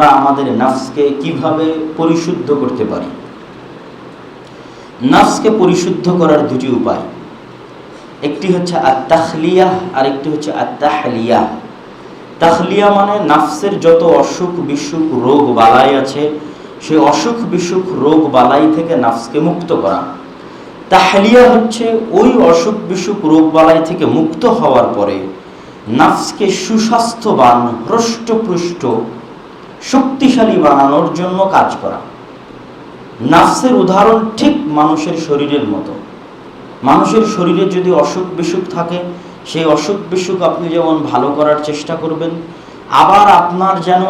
আমরা আমাদের নাফসকে কীভাবে পরিশুদ্ধ করতে পারি? নাফসকে পরিশুদ্ধ করার দুটি উপায়। একটি হচ্ছে আত্মাখলিয়া আর একটি হচ্ছে আত্মাহলিয়া তাহলিয়া মানে নাফসের যত অসুখ বিসুখ রোগ বালাই আছে, সেই অসুখ বিসুখ রোগ বালাই থেকে নাফসকে মুক্ত করা। তাহলিয়া হচ্ছে ওই অসুখ বিসুখ রোগ বালাই থেকে মুক্ত হওয়ার পরে নাফসকে সুস্বাস্থ্যবান হৃষ্টপুষ্ট শক্তিশালী বানানোর জন্য কাজ করা। নাফসের উদাহরণ ঠিক মানুষের শরীরের মতো। মানুষের শরীরে যদি অসুখ বিসুখ থাকে, সেই অসুখ বিসুখ আপনি যেমন ভালো করার চেষ্টা করবেন, আবার আপনার যেন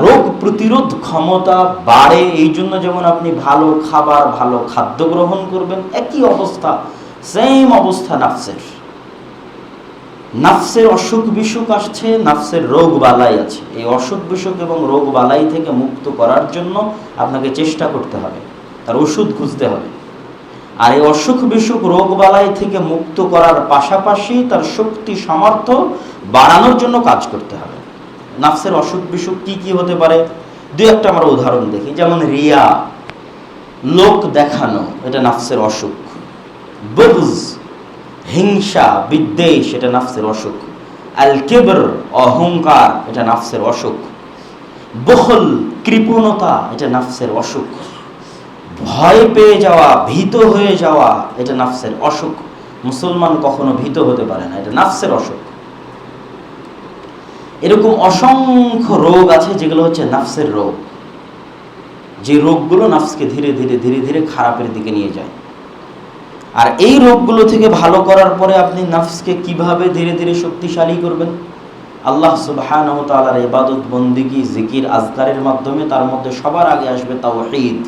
রোগ প্রতিরোধ ক্ষমতা বাড়ে, এই জন্য যেমন আপনি ভালো খাবার, ভালো খাদ্য গ্রহণ করবেন, একই অবস্থা সেম অবস্থা নাফসের। নাফসের অসুখ বিসুখ আসছে, নাফসের রোগ বালাই আছে। এই অসুখ বিসুখ এবং রোগ বালাই থেকে মুক্ত করার জন্য আপনাকে চেষ্টা করতে হবে, তার ওষুধ খুঁজতে হবে। আর এই অসুখ বিসুখ, রোগ বালাই থেকে মুক্ত করার পাশাপাশি তার শক্তি, সামর্থ্য বাড়ানোর জন্য কাজ করতে হবে। নাফসের অসুখ বিসুখ কি কি হতে পারে? দু একটা আমরা উদাহরণ দেখি, যেমন রিয়া, লোক দেখানো, এটা নাফসের অসুখ। বগুজ হিংসা, বিদ্বেষ এটা নাফসের অসুখ। আল কেবর অহংকার, এটা নাফসের অসুখ। বহল কৃপণতা, এটা নাফসের অসুখ। ভয় পেয়ে যাওয়া, ভীত হয়ে যাওয়া, এটা নাফসের অসুখ। মুসলমান কখনো ভীত হতে পারে না, এটা নাফসের অসুখ। এরকম অসংখ্য রোগ আছে যেগুলো হচ্ছে নাফসের রোগ। যে রোগগুলো নাফসকে ধীরে ধীরে ধীরে ধীরে খারাপের দিকে নিয়ে যায়। আর এই রোগগুলো থেকে ভালো করার পরে আপনি নাফসকে কীভাবে ধীরে ধীরে শক্তিশালী করবেন? আল্লাহ সুবহান তালার ইবাদত, বন্দিগি, জিকির, আজকারের মাধ্যমে তার মধ্যে সবার আগে আসবে তাওহীদ।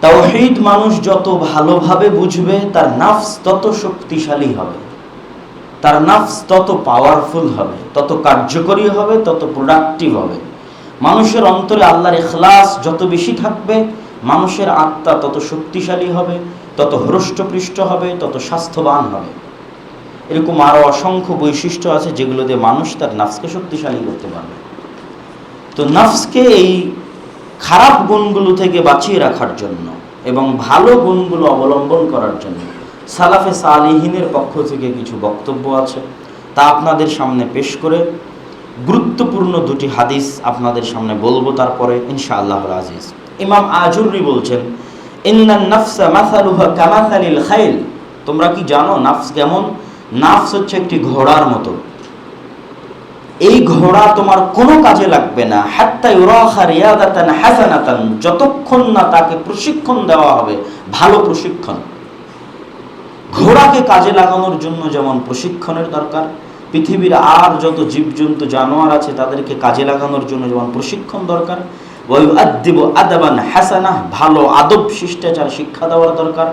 তাওহীদ মানুষ যত ভালোভাবে বুঝবে, তার নাফস তত শক্তিশালী হবে। তার নাফস তত পাওয়ারফুল হবে, তত কার্যকরী হবে, তত প্রোডাক্টিভ হবে। মানুষের অন্তরে আল্লাহর এখলাস যত বেশি থাকবে মানুষের আত্মা তত শক্তিশালী হবে, তত হৃষ্টপৃষ্ট হবে, তত স্বাস্থ্যবান হবে। এরকম আরও অসংখ্য বৈশিষ্ট্য আছে যেগুলো দিয়ে মানুষ তার নাফসকে শক্তিশালী করতে পারবে। তো নাফসকে এই খারাপ গুণগুলো থেকে বাঁচিয়ে রাখার জন্য এবং ভালো গুণগুলো অবলম্বন করার জন্য সালাফে সালিহিনের পক্ষ থেকে কিছু বক্তব্য আছে, তা আপনাদের সামনে পেশ করে গুরুত্বপূর্ণ দুটি হাদিস আপনাদের সামনে বলব তারপরে ইনশা আল্লাহ আজিজ ইমাম আজুরি বলছেন, ইন্নান নাফসা মাসালুহা কামাসালিল খাইল। তোমরা কি জানো, নাফস কেমন? নাফস হচ্ছে একটি ঘোড়ার মতো। এই ঘোড়া তোমার কোনো কাজে লাগবে না। হাত্তা ইউরাখা রিয়াদাতান হাসানাতান, যতক্ষণ না তাকে প্রশিক্ষণ দেওয়া হবে, ভালো প্রশিক্ষণ। ঘোড়াকে কাজে লাগানোর জন্য যেমন প্রশিক্ষণের দরকার, পৃথিবীর আর যত জীবজন্তু, জানোয়ার আছে, তাদেরকে কাজে লাগানোর জন্য যেমন প্রশিক্ষণ দরকার ওয়াইআদ্দিব আদাবান হাসানা, ভালো আদব, শিষ্টাচার, শিক্ষা দেওয়ার দরকার।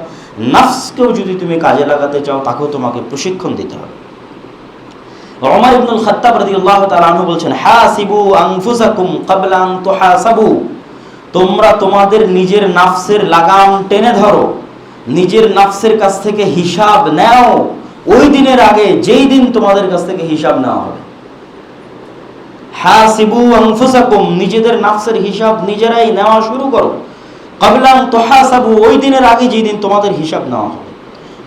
নাফসকেও যদি তুমি কাজে লাগাতে চাও, তাকেও তোমাকে প্রশিক্ষণ দিতে হবে। ওমর ইবনুল খাত্তাব রাদিয়াল্লাহু তাআলা আনহু হাসিবু আনফুসাকুম ক্বাবলা আন তুহাসাবু। তোমরা তোমাদের নিজের নাফসের লাগাম টেনে ধরো, নিজের নাফসের কাছ থেকে হিসাব নাও। ওই দিনের আগে যেই দিন তোমাদের কাছ থেকে হিসাব নেওয়া হবে। হাসিবু আনফুসাকুম, নিজেদের নাফসের হিসাব নিজেরাই নেওয়া শুরু করো। ক্বাবলা আন তুহাসাবু, ওই দিনের আগে যেই দিন তোমাদের হিসাব নেওয়া হবে।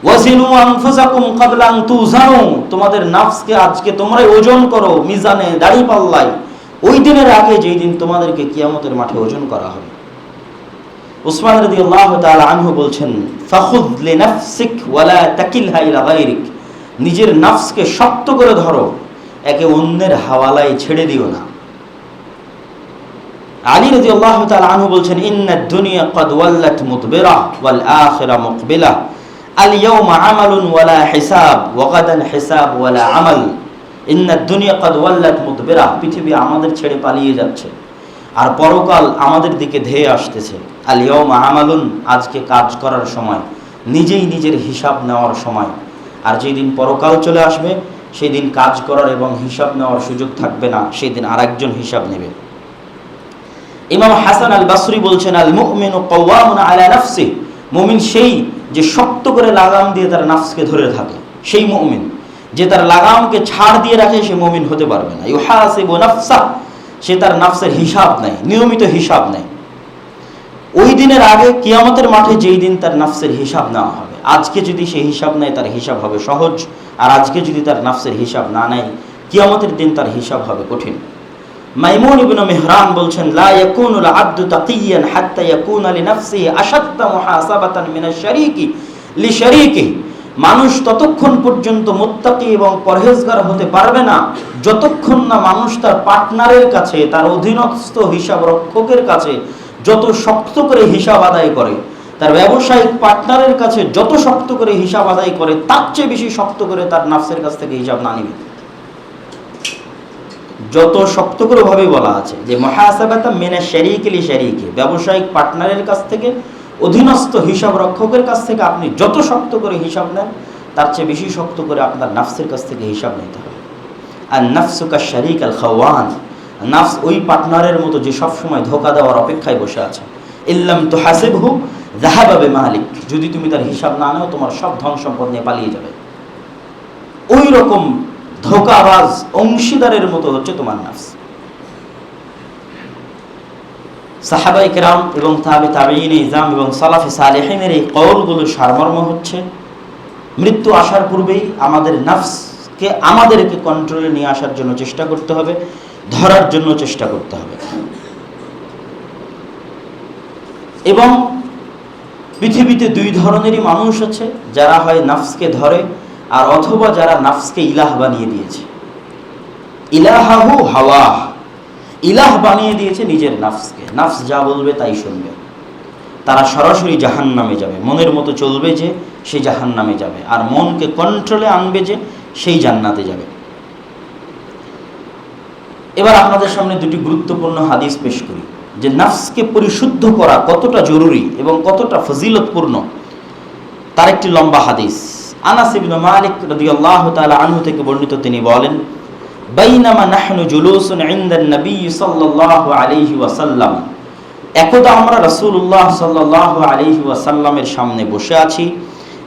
ওয়াজিনু আনফুসাকুম ক্বাবলা আন তুজানু, তোমাদের নাফসকে আজকে তোমরাই ওজন করো মিজানে দাড়ি পাল্লাই ওই দিনের আগে যেই দিন তোমাদেরকে কিয়ামতের মাঠে ওজন করা হবে। উসমান রাদিয়াল্লাহু তাআলা আনহু বলছেন, ফাখুদ লিনাফসিক ওয়ালা তাকিলহা ইলা গায়রিক। নিজের নাফসকে শক্ত করে ধরো। একে অন্যের হাওয়ালায় ছেড়ে দিও না। আলী রাদিয়াল্লাহু তাআলা আনহু বলছেন, ইন্নাদ দুনিয়া ক্বাদ ওয়াল্লাত মুদবিরা ওয়াল আখিরা মুকবিলা। আল ইয়াউমা আমালুন ওয়ালা হিসাব ওয়া গাদান হিসাব ওয়ালা আমাল। ইন্নাদ দুনিয়া ক্বাদ ওয়াল্লাত পৃথিবী আমাদের ছেড়ে পালিয়ে যাচ্ছে আর পরকাল আমাদের দিকে ধেয়ে আসতেছে। আল ইয়াউমা আমালুন, আজকে কাজ করার সময়, নিজেই নিজের হিসাব নেওয়ার সময়। আর যেই দিন পরকাল চলে আসবে সেই দিন কাজ করার এবং হিসাব নেওয়ার সুযোগ থাকবে না সেই দিন আরেকজন হিসাব নেবে। ইমাম হাসান আল বাসরি বলছেন আল মুমিনু কাওয়ামুন আলা নাফসি মুমিন সেই যে শক্ত করে লাগাম দিয়ে তার নাফসকে ধরে থাকে, সেই মুমিন। যে তার লাগামকে ছাড় দিয়ে রাখে, সে মুমিন হতে পারবে না। ইউহাসিবু নাফসা, সে তার নাফসের হিসাব নেয়, নিয়মিত হিসাব নেয়। ওই দিনের আগে কিয়ামতের মাঠে যেই দিন তার নাফসের হিসাব নেওয়া হবে। আজকে যদি সে হিসাব নেয়, তার হিসাব হবে সহজ। আর আজকে যদি তার নাফসের হিসাব না নেয়, কিয়ামতের দিন তার হিসাব হবে কঠিন। মাইমুন বলছেন, লা আবদু তাকিয়ান হাত্তা আশাদ্দা মুহাসাবাতান শারীকি মানুষ ততক্ষণ পর্যন্ত মুত্তাকি এবং পরহেজগার হতে পারবে না, যতক্ষণ না মানুষ তার পার্টনারের কাছে, তার অধীনস্থ হিসাব রক্ষকের কাছে যত শক্ত করে হিসাব আদায় করে তার ব্যবসায়িক পার্টনারের কাছে যত শক্ত করে হিসাব আদায় করে, তার চেয়ে বেশি শক্ত করে তার নাফসের কাছ থেকে হিসাব না নিবে। যত শক্ত করে ভাবে বলা আছে যে, মহাসাবাতা মেনে শারিকেলি শারিকে ব্যবসায়িক পার্টনারের কাছ থেকে, অধীনস্থ হিসাব রক্ষকের কাছ থেকে আপনি যত শক্ত করে হিসাব নেন, তার চেয়ে বেশি শক্ত করে আপনার নাফসের কাছ থেকে হিসাব নিতে হবে। আর নাফসুকা শারিক আল খাওয়ান, নাফস ওই পার্টনারের মতো যে সবসময় ধোকা দেওয়ার অপেক্ষায় বসে আছে। ইল্লাম তো হাসিব হু জাহাবাবে মালিক, যদি তুমি তার হিসাব না নাও, তোমার সব ধন সম্পদ নিয়ে পালিয়ে যাবে। ওই রকম ধোকাবাজ অংশীদারের মতো হচ্ছে তোমার নাফস। সাহাবাই কেরাম এবং তাবে তাবেইন ইজাম এবং সালেহিনের এই সারমর্ম হচ্ছে, মৃত্যু আসার পূর্বেই আমাদের নাফসকে আমাদেরকে কন্ট্রোলে নিয়ে আসার জন্য চেষ্টা করতে হবে, ধরার জন্য চেষ্টা করতে হবে। এবং পৃথিবীতে দুই ধরনেরই মানুষ আছে, যারা হয় নাফসকে ধরে আর অথবা যারা নাফসকে ইলাহ বানিয়ে দিয়েছে। ইলাহাহু হাওয়া। ইলাহ বানিয়ে দিয়েছে নিজের নাফসকে। নাফস যা বলবে তাই শুনবে। তারা সরাসরি জাহান নামে যাবে। মনের মতো চলবে যে সে জাহান নামে যাবে। আর মনকে কন্ট্রোলে আনবে যে সেই জান্নাতে যাবে। এবার আপনাদের সামনে দুটি গুরুত্বপূর্ণ হাদিস পেশ করি। যে নাফসকে পরিশুদ্ধ করা কতটা জরুরি এবং কতটা ফজিলতপূর্ণ, তার একটি লম্বা হাদিস। আনাস ইবনে মালিক রাদিয়াল্লাহু তাআলা আনহু থেকে বর্ণিত তিনি বলেন, বাইনামা নাহনু জুলুসুন ইনদান নবী সাল্লাল্লাহু আলাইহি ওয়াসাল্লাম। একদা আমরা রাসূলুল্লাহ সাল্লাল্লাহু আলাইহি ওয়াসাল্লামের সামনে বসে আছি।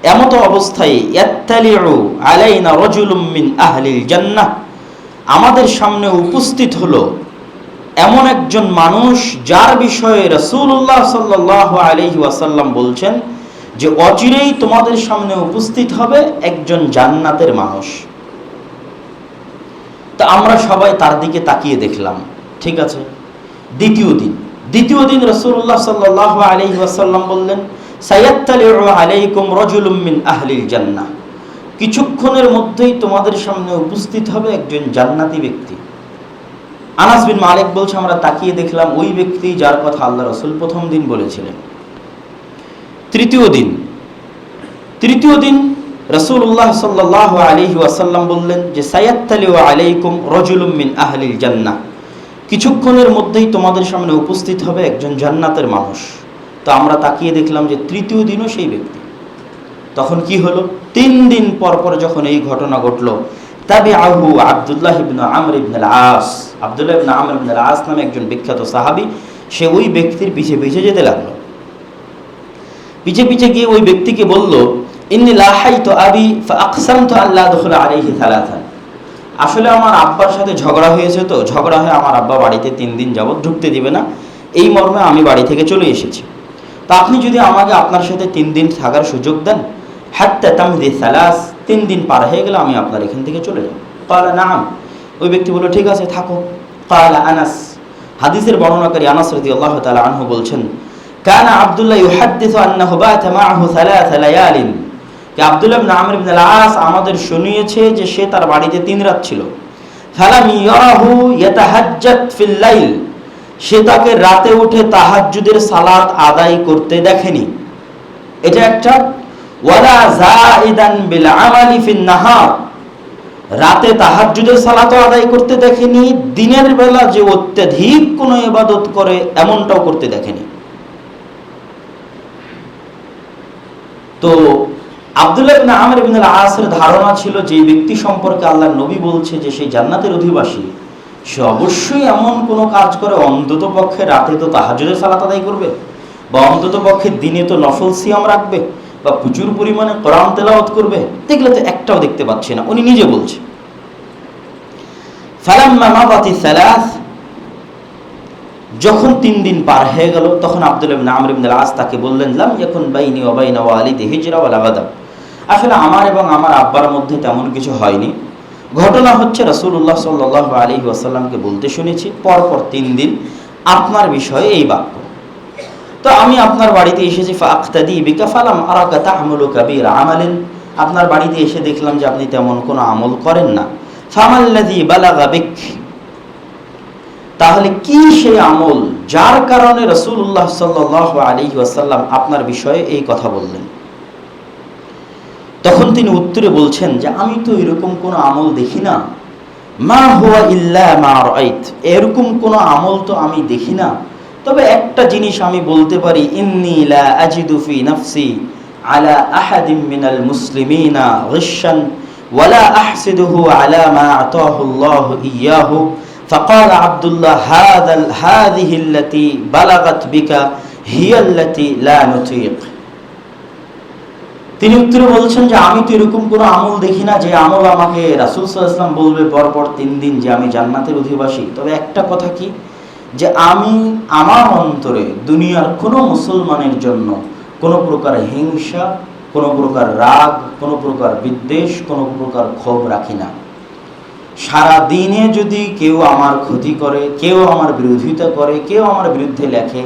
এমত অবস্থায়, ইয়াত্তালিউ আলাইনা রাজুলুম মিন আহলিল জান্নাহ। আমাদের সামনে উপস্থিত হলো এমন একজন মানুষ যার বিষয়ে রাসূলুল্লাহ সাল্লাল্লাহু আলাইহি ওয়াসাল্লাম বলছেন যে অচিরেই তোমাদের সামনে উপস্থিত হবে একজন জান্নাতের মানুষ। তা আমরা সবাই তার দিকে তাকিয়ে দেখলাম, ঠিক আছে? দ্বিতীয় দিন দ্বিতীয় দিন রসুল্লাহ সাল্লাহ আলহি ওয়াসাল্লাম বললেন আলাইকুম রজুলুম আহলিল জান্নাহ। কিছুক্ষণের মধ্যেই তোমাদের সামনে উপস্থিত হবে একজন জান্নাতি ব্যক্তি। আনাস বিন মালিক বলছে, আমরা তাকিয়ে দেখলাম ওই ব্যক্তি যার কথা আল্লাহ রসুল প্রথম দিন বলেছিলেন। তৃতীয় দিন। তৃতীয় দিন রসুল্লাহ সাল্লাহ আলহি ওয়াসাল্লাম বললেন যে সায়াত্তালি আলাইকুম রজুলুম মিন আহলিল জান্নাহ। কিছুক্ষণের মধ্যেই তোমাদের সামনে উপস্থিত হবে একজন জান্নাতের মানুষ। তো আমরা তাকিয়ে দেখলাম যে, তৃতীয় দিনও সেই ব্যক্তি। তখন কি হলো? তিন দিন পর পর যখন এই ঘটনা ঘটলো ইবন আমর ইবনুল আস ইবন আমর ইবনুল আস নামে একজন বিখ্যাত সাহাবি, সে ওই ব্যক্তির যেতে লাগল। পিছে পিছে গিয়ে ওই ব্যক্তিকে বলল, ইন্নি লাহাইতু আবি ফাকসামতু আল্লাহ দুখুলা থালাথান আসলে আমার আব্বার সাথে ঝগড়া হয়েছে তো, ঝগড়া হয়ে আমার আব্বা বাড়িতে তিন দিন যাবত ঢুকতে দিবে না। এই মর্মে আমি বাড়ি থেকে চলে এসেছি। তা আপনি যদি আমাকে আপনার সাথে তিন দিন থাকার সুযোগ দেন, হাত্তা তামদি সালাস তিন দিন পার হয়ে গেলে, আমি আপনার এখান থেকে চলে যাব। কালা, নাম। ওই ব্যক্তি বলল, ঠিক আছে, থাকো। কালা, আনাস। হাদিসের বর্ণনাকারী আনাস রদি আল্লাহ তালা আনহু বলছেন, কানা আব্দুল্লাহ ইউহাদ্দিসু আন্নাহু বাতা মাআহু সালাসা লায়ালিন। যে আব্দুল্লাহ ইবনে ইবনে আস আমাদের শুনিয়েছে যে সে তার বাড়িতে তিন রাত ছিল। ফালাম ইয়ারাহু ইয়াতাহাজ্জাত ফিল লাইল। সে তাকে রাতে উঠে তাহাজ্জুদের সালাত আদায় করতে দেখেনি। এটা একটা ওয়ালা জাইদান বিল আমালি ফিন নাহার। রাতে তাহাজ্জুদের সালাত আদায় করতে দেখেনি, দিনের বেলা যে অত্যাধিক কোনো ইবাদত করে, এমনটাও করতে দেখেনি। তো আবদুল্লাহ ইবনে ইবনে আসের ধারণা ছিল যে ব্যক্তি সম্পর্কে আল্লাহ নবী বলছে যে সেই জান্নাতের অধিবাসী, সে অবশ্যই এমন কোনো কাজ করে, অন্তত পক্ষে রাতে তো তাহাজুদের সালাত আদায় করবে, বা অন্তত পক্ষে দিনে তো নফল সিয়াম রাখবে। বা প্রচুর পরিমাণে কোরআন তেলাওয়াত করবে, দেখলে তো একটাও দেখতে পাচ্ছি না। উনি নিজে বলছে। যখন তিন দিন পার হয়ে গেল, তখন আব্দুল আস তাকে বললেন, লাম ইয়াকুন বাইনি ওয়া বাইনা ওয়ালিদি হিজরা ওয়ালা গাদাব। আসলে আমার এবং আমার আব্বার মধ্যে তেমন কিছু হয়নি। ঘটনা হচ্ছে, রাসূলুল্লাহ সাল্লাল্লাহু আলাইহি ওয়াসাল্লামকে বলতে শুনেছি, পরপর তিন দিন। আপনার বিষয়ে এই বাক্য। তো আমি আপনার বাড়িতে এসেছি ফাক্তাদি বিকা ফালাম আরাকা তাহমুলু কাবীর আমালিন। আপনার বাড়িতে এসে দেখলাম যে আপনি তেমন কোনো আমল করেন না। ফামাল্লাযী বালাগা বিক। তাহলে কি সেই আমল? যার কারণে রসুল্লাহ সাল্লাহ আলী ওয়াসাল্লাম আপনার বিষয়ে এই কথা বললেন। তখন তিনি উত্তরে বলছেন যে, আমি তো এরকম কোনো আমল দেখি না। মা হুয়া ইল্লা মা এরকম কোনো আমল তো আমি দেখি না। তবে একটা জিনিস আমি বলতে পারি ইন্নি লা আজিদু ফি নাফসি আলা আহাদিম মিনাল মুসলিমিনা গিশান ওয়ালা আহসিদুহু আলা মা আতাহু আল্লাহু ইয়াহু فقال عبد الله هذا هذه التي بلغت بك هي التي لا نطيق তিনি উত্তরে বলছেন যে আমি তো এরকম কোনো আমল দেখি না যে আমল আমাকে রাসুল সাল্লাম বলবে পরপর তিন দিন যে আমি জান্নাতের অধিবাসী তবে একটা কথা কি যে আমি আমার অন্তরে দুনিয়ার কোনো মুসলমানের জন্য কোনো প্রকার হিংসা, কোনো প্রকার রাগ, কোনো প্রকার বিদ্বেষ, কোনো প্রকার ক্ষোভ রাখি না। সারা দিনে যদি কেউ আমার ক্ষতি করে, কেউ আমার বিরোধিতা করে, কেউ আমার বিরুদ্ধে লেখে,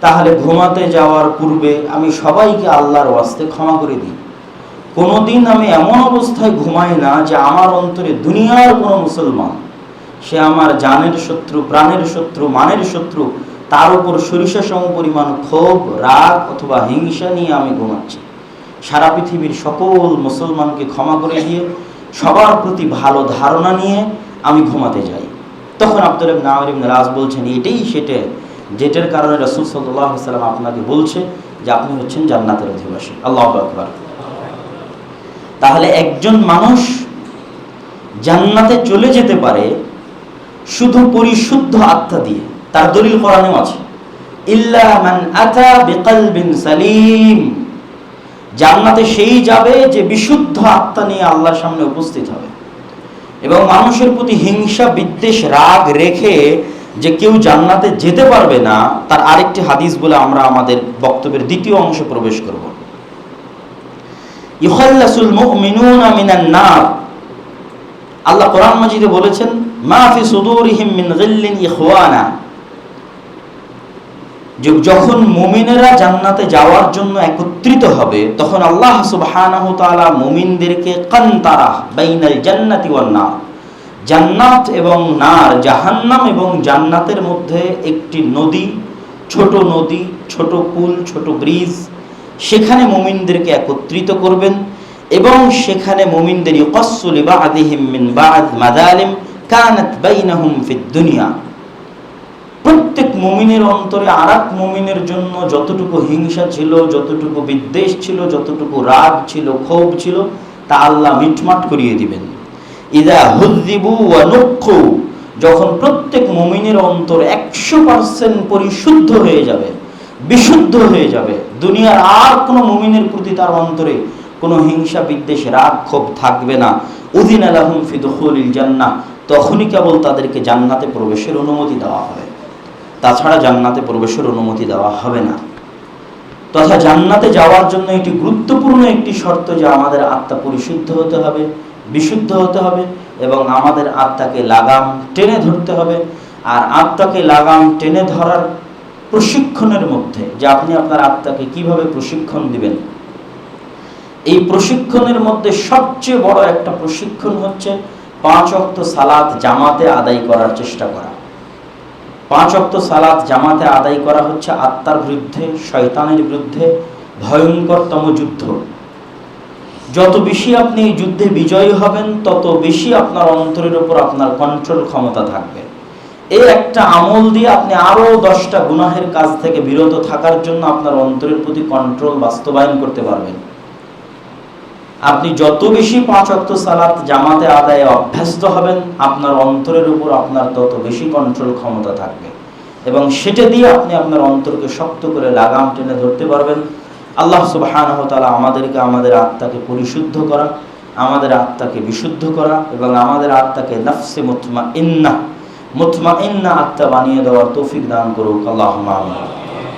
তাহলে ঘুমাতে যাওয়ার পূর্বে আমি সবাইকে আল্লাহর ওয়াস্তে ক্ষমা করে দিই। কোনোদিন আমি এমন অবস্থায় ঘুমাই না যে আমার অন্তরে দুনিয়ার কোনো মুসলমান সে আমার জানের শত্রু, প্রাণের শত্রু, মানের শত্রু। তার উপর সরিষা সম পরিমাণ ক্ষোভ, রাগ অথবা হিংসা নিয়ে আমি ঘুমাচ্ছি। সারা পৃথিবীর সকল মুসলমানকে ক্ষমা করে দিয়ে, সবার প্রতি ভালো ধারণা নিয়ে আমি ঘুমাতে যাই। তখন আব্দুল আমর রাজ বলছেন, এটাই সেটা যেটার কারণে রাসূল সাল্লাম আপনাকে বলছে যে আপনি হচ্ছেন জান্নাতের অধিবাসী। আল্লাহ আকবার। তাহলে একজন মানুষ জান্নাতে চলে যেতে পারে শুধু পরিশুদ্ধ আত্মা দিয়ে, তার দলিল কোরআনেও আছে। ইল্লা মান আতা সালিম। জান্নাতে সেই যাবে যে বিশুদ্ধ আত্মা নিয়ে আল্লাহর সামনে উপস্থিত হবে। এবং মানুষের প্রতি হিংসা, বিদ্বেষ, রাগ রেখে যে কেউ জান্নাতে যেতে পারবে না, তার আরেকটি হাদিস বলে আমরা আমাদের বক্তব্যের দ্বিতীয় অংশে প্রবেশ করব। ইউখাল্লাসুল মুমিনুনা মিনান নার। আল্লাহ কোরআন মাজিদে বলেছেন, মা ফি সুদুরিহিম মিন গিল্লিন ইখওয়ানা। যখন মুমিনেরা জান্নাতে যাওয়ার জন্য একত্রিত হবে, তখন আল্লাহ সুবহানাহু তাআলা মুমিনদেরকে কান্তারা বাইনাল জান্নাতি ওয়ান নার। জান্নাত এবং নার, জাহান্নাম এবং জান্নাতের মধ্যে একটি নদী, ছোট নদী, ছোট পুল, ছোট ব্রিজ, সেখানে মুমিনদেরকে একত্রিত করবেন। এবং সেখানে মুমিনদের ইউকাসসু লিবাদিহিম মিন বাদ মাদালিম কানাত বাইনাহুম ফিদ দুনিয়া। প্রত্যেক মুমিনের অন্তরে আর এক মুমিনের জন্য যতটুকু হিংসা ছিল, যতটুকু বিদ্বেষ ছিল, যতটুকু রাগ ছিল, ক্ষোভ ছিল, তা আল্লাহ মিটমাট করিয়ে দিবেন। ইদা হুদ্দিবু ওয়া নুক্কু, যখন প্রত্যেক মুমিনের অন্তর একশো পার্সেন্ট পরিশুদ্ধ হয়ে যাবে, বিশুদ্ধ হয়ে যাবে, দুনিয়ার আর কোনো মুমিনের প্রতি তার অন্তরে কোনো হিংসা বিদ্বেষ রাগ ক্ষোভ থাকবে না। উদিন আলাহুম ফিদুল জান্নাহ। তখনই কেবল তাদেরকে জান্নাতে প্রবেশের অনুমতি দেওয়া হবে। তাছাড়া জান্নাতে প্রবেশের অনুমতি দেওয়া হবে না। তথা জান্নাতে যাওয়ার জন্য এটি গুরুত্বপূর্ণ একটি শর্ত যে আমাদের আত্মা পরিশুদ্ধ হতে হবে, বিশুদ্ধ হতে হবে এবং আমাদের আত্মাকে লাগাম টেনে ধরতে হবে। আর আত্মাকে লাগাম টেনে ধরার প্রশিক্ষণের মধ্যে যে আপনি আপনার আত্মাকে কীভাবে প্রশিক্ষণ দিবেন এই প্রশিক্ষণের মধ্যে সবচেয়ে বড় একটা প্রশিক্ষণ হচ্ছে পাঁচ অক্ত সালাদ জামাতে আদায় করার চেষ্টা করা। পাঁচ অক্ত সালাদ জামাতে আদায় করা হচ্ছে আত্মার বিরুদ্ধে, শয়তানের বিরুদ্ধে, ভয়ঙ্করতম যুদ্ধ। যত বেশি আপনি এই যুদ্ধে বিজয়ী হবেন, তত বেশি আপনার অন্তরের উপর আপনার কন্ট্রোল ক্ষমতা থাকবে। এই একটা আমল দিয়ে আপনি আরও দশটা গুনাহের কাজ থেকে বিরত থাকার জন্য আপনার অন্তরের প্রতি কন্ট্রোল বাস্তবায়ন করতে পারবেন। আপনি যত বেশি পাঁচ অক্ত সালাত জামাতে আদায়ে অভ্যস্ত হবেন, আপনার অন্তরের উপর আপনার তত বেশি কন্ট্রোল ক্ষমতা থাকবে। এবং সেটা দিয়ে আপনি আপনার অন্তরকে শক্ত করে লাগাম টেনে ধরতে পারবেন। আল্লাহ সুবহানাহু তাআলা আমাদেরকে আমাদের আত্মাকে পরিশুদ্ধ করা, আমাদের আত্মাকে বিশুদ্ধ করা এবং আমাদের আত্মাকে নফসে মুতমাইন্না মুতমাইন্না আত্মা বানিয়ে দেওয়ার তৌফিক দান করুক। আল্লাহ আমিন।